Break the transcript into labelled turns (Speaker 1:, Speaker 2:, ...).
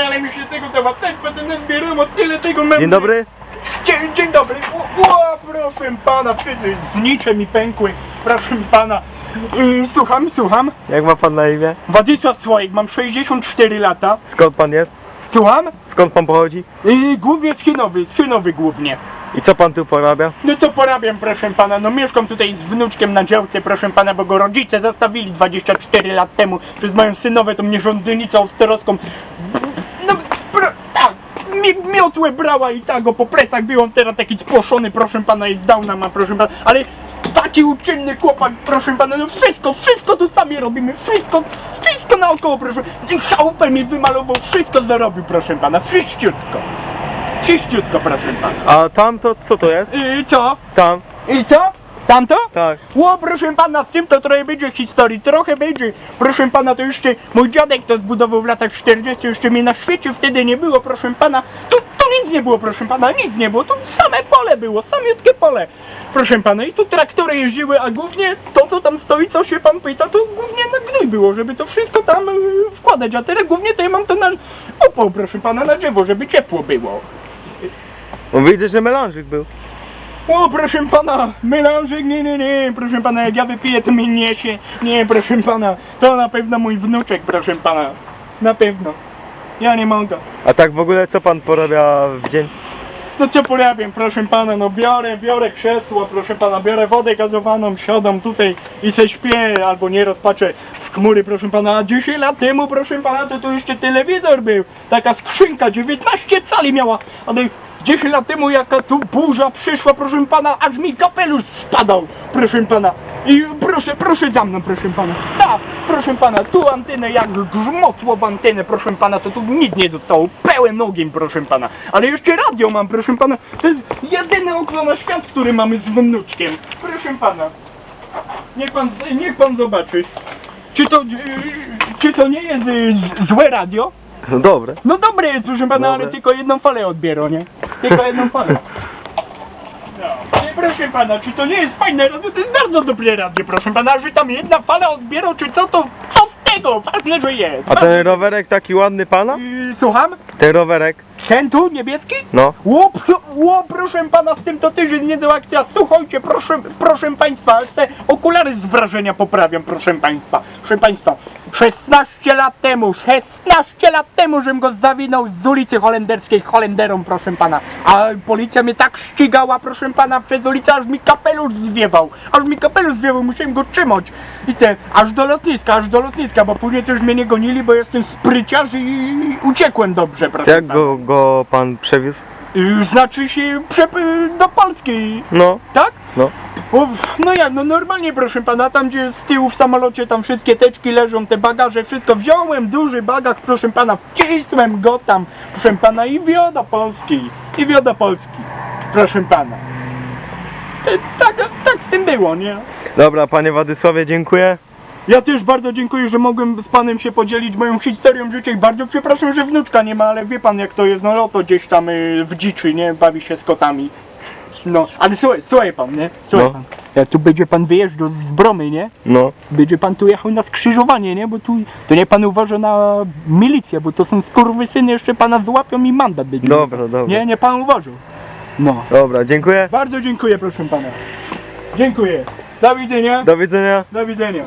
Speaker 1: ale mi się tego zbierał od tyle tego.
Speaker 2: Dzień dobry.
Speaker 1: Dzień, dzień dobry. O, o, proszę pana, wtedy znicze mi pękły. Proszę pana. Yy, słucham, słucham.
Speaker 2: Jak ma pan na imię?
Speaker 1: Władysław Słoik, mam 64 lata.
Speaker 2: Skąd pan jest?
Speaker 1: Słucham?
Speaker 2: Skąd pan pochodzi?
Speaker 1: Yy, głównie z Chinowy, z Chinowy głównie.
Speaker 2: I co pan tu porabia?
Speaker 1: No to porabiam, proszę pana, no mieszkam tutaj z wnuczkiem na działce, proszę pana, bo go rodzice zostawili 24 lat temu przez moją synowę, tą nierządzynicą austerowską. Mi, miotłę brała i tak go po plecach był, on teraz taki spłoszony, proszę pana, i downa ma, proszę pana, ale taki uczynny chłopak, proszę pana, no wszystko, wszystko tu sami robimy, wszystko, wszystko naokoło, proszę, chałupę mi wymalował, wszystko zarobił, proszę pana, wszystko. Czyściutko, proszę pana.
Speaker 2: A tam to co to jest?
Speaker 1: I co?
Speaker 2: Tam.
Speaker 1: I co? Tamto?
Speaker 2: Tak.
Speaker 1: Ło, proszę pana, z tym to trochę będzie historii, trochę będzie. Proszę pana, to jeszcze mój dziadek to zbudował w latach 40, jeszcze mnie na świecie wtedy nie było, proszę pana. Tu, tu nic nie było, proszę pana, nic nie było, tu same pole było, samiutkie pole. Proszę pana, i tu traktory jeździły, a głównie to, co tam stoi, co się pan pyta, to głównie na gnój było, żeby to wszystko tam y, wkładać, a teraz głównie to ja mam to na opał, proszę pana, na drzewo, żeby ciepło było.
Speaker 2: Bo widzę, że melanżyk był.
Speaker 1: O, proszę pana, melanżyk, nie, nie, nie, proszę pana, jak ja wypiję, to mi niesie. Nie, proszę pana, to na pewno mój wnuczek, proszę pana. Na pewno. Ja nie mogę.
Speaker 2: A tak w ogóle co pan porabia w dzień?
Speaker 1: No co porabiam, proszę pana, no biorę, biorę krzesło, proszę pana, biorę wodę gazowaną, siadam tutaj i se śpię, albo nie rozpaczę w chmury, proszę pana, a 10 lat temu, proszę pana, to tu jeszcze telewizor był, taka skrzynka, 19 cali miała, ale 10 lat temu jaka tu burza przyszła, proszę pana, aż mi kapelusz spadał, proszę pana. I proszę, proszę za mną, proszę pana. Tak, proszę pana, tu antenę jak grzmotło w antenę, proszę pana, to tu nic nie zostało, pełen ogień, proszę pana. Ale jeszcze radio mam, proszę pana, to jest jedyne okno na świat, który mamy z wnuczkiem. Proszę pana, niech pan, niech pan zobaczy. Czy to, czy to nie jest z- złe radio?
Speaker 2: No dobre.
Speaker 1: No dobre jest, proszę pana, ale
Speaker 2: Dobre.
Speaker 1: tylko jedną falę odbiera, nie? Tylko jedną falę. No. Nie, proszę pana, czy to nie jest fajne radio? To jest bardzo dobre radio, proszę pana, że tam jedna fala odbiera, czy co to, co z tego? Ważne, że jest.
Speaker 2: A ten rowerek taki ładny pana?
Speaker 1: Yy, Słucham?
Speaker 2: Ten rowerek?
Speaker 1: Ten tu, niebieski?
Speaker 2: No.
Speaker 1: Ło, ło, proszę pana, z tym to tydzień nie do akcja. Słuchajcie, proszę, proszę państwa, te okulary z wrażenia poprawiam, proszę państwa. Proszę państwa, 16 lat temu, 16 lat temu, żem go zawinął z ulicy Holenderskiej Holenderą, proszę pana. A policja mnie tak ścigała, proszę pana, przez ulicę, aż mi kapelusz zwiewał. Aż mi kapelusz zwiewał, musiałem go trzymać. I te, aż do lotniska, aż do lotniska, bo później też mnie nie gonili, bo jestem spryciarz i, i uciekłem dobrze, proszę
Speaker 2: Jak
Speaker 1: pana.
Speaker 2: go, go pan przewiózł?
Speaker 1: Y, Znaczy się przep- y, do Polski,
Speaker 2: No.
Speaker 1: tak?
Speaker 2: No.
Speaker 1: O, no jak, no normalnie proszę pana, tam gdzie z tyłu w samolocie tam wszystkie teczki leżą, te bagaże, wszystko wziąłem, duży bagaż, proszę pana, wcisłem go tam, proszę pana i wio do Polski, i wio do Polski, proszę pana. E, Tak, tak z tym było, nie?
Speaker 2: Dobra, panie Władysławie, dziękuję.
Speaker 1: Ja też bardzo dziękuję, że mogłem z panem się podzielić moją historią życia i bardzo przepraszam, że wnuczka nie ma, ale wie pan jak to jest, no loto gdzieś tam y, w dziczy, nie, bawi się z kotami. No, ale słuchaj, słuchaj pan, nie, słuchaj
Speaker 2: No.
Speaker 1: pan, jak tu będzie pan wyjeżdżał z Bromy, nie,
Speaker 2: No.
Speaker 1: będzie pan tu jechał na skrzyżowanie, nie, bo tu, to nie pan uważa na milicję, bo to są skurwysyny, jeszcze pana złapią i mandat będzie.
Speaker 2: Dobra, dobra.
Speaker 1: Nie, nie pan uważał. No,
Speaker 2: Dobra, dziękuję.
Speaker 1: bardzo dziękuję proszę pana. Dziękuję. Do widzenia.
Speaker 2: Do widzenia.
Speaker 1: Do widzenia.